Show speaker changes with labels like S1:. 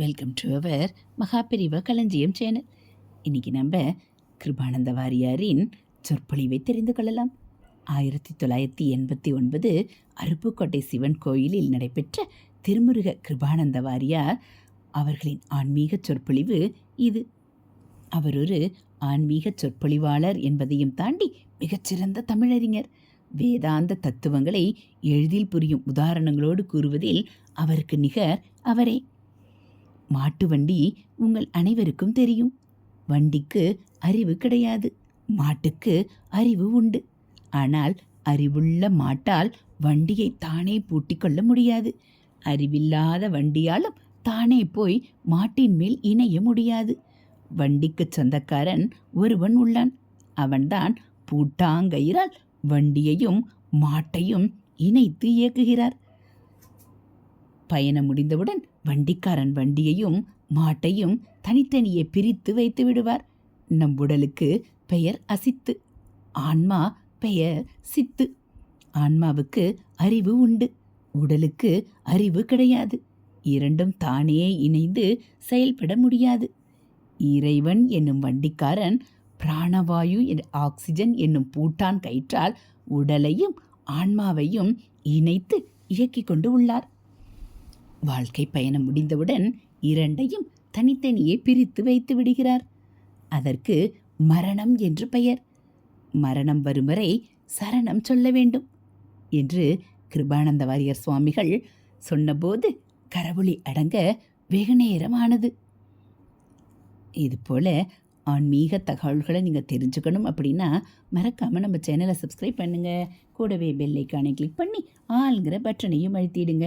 S1: Welcome to our மகாபிரிவ களஞ்சியம் channel இன்னைக்கு நம்ம கிருபானந்த வாரியாரின் சொற்பொழிவை தெரிந்து கொள்ளலாம். ஆயிரத்தி தொள்ளாயிரத்தி எண்பத்தி ஒன்பது அருப்புக்கோட்டை சிவன் கோயிலில் நடைபெற்ற திருமுருக கிருபானந்த வாரியார் அவர்களின் ஆன்மீக சொற்பொழிவு இது. அவர் ஒரு ஆன்மீக சொற்பொழிவாளர் என்பதையும் தாண்டி மிகச்சிறந்த தமிழறிஞர். வேதாந்த தத்துவங்களை எளிதில் புரியும் உதாரணங்களோடு கூறுவதில் அவருக்கு நிகர் அவரே. மாட்டு வண்டி உங்கள் அனைவருக்கும் தெரியும். வண்டிக்கு அறிவு கிடையாது. மாட்டுக்கு அறிவு உண்டு. ஆனால் அறிவுள்ள மாட்டால் வண்டியை தானே பூட்டிக்கொள்ள முடியாது. அறிவில்லாத வண்டியாலும் தானே போய் மாட்டின் மேல் இணைய முடியாது. வண்டிக்கு சொந்தக்காரன் ஒருவன் உள்ளான். அவன்தான் பூட்டாங்கயிறால் வண்டியையும் மாட்டையும் இணைத்து இயக்குகிறார். பயணம் முடிந்தவுடன் வண்டிக்காரன் வண்டியையும் மாட்டையும் தனித்தனியே பிரித்து வைத்து விடுவார். நம் உடலுக்கு பெயர் அசித்து ஆன்மா பெயர் சித்து. ஆன்மாவுக்கு அறிவு உண்டு உடலுக்கு அறிவு கிடையாது. இரண்டும் தானே இணைந்து செயல்பட முடியாது. இறைவன் என்னும் வண்டிக்காரன் பிராணவாயு ஆக்சிஜன் என்னும் பூட்டான் கயிற்றால் உடலையும் ஆன்மாவையும் இணைத்து இயக்கிக் கொண்டு உள்ளார். வாழ்க்கை பயணம் முடிந்தவுடன் இரண்டையும் தனித்தனியே பிரித்து வைத்து விடுகிறார். அதற்கு மரணம் என்று பெயர். மரணம் வரும் வரை சரணம் சொல்ல வேண்டும் என்று கிருபானந்த வாரியர் சுவாமிகள் சொன்னபோது கரவொளி அடங்க வெகு நேரமானது. இதுபோல ஆன்மீக தகவல்களை நீங்கள் தெரிஞ்சுக்கணும் அப்படின்னா மறக்காமல் நம்ம சேனலை சப்ஸ்கிரைப் பண்ணுங்கள் கூடவே பெல்லைக்கானை கிளிக் பண்ணி ஆளுங்கிற பட்டனையும் அழுத்திடுங்க.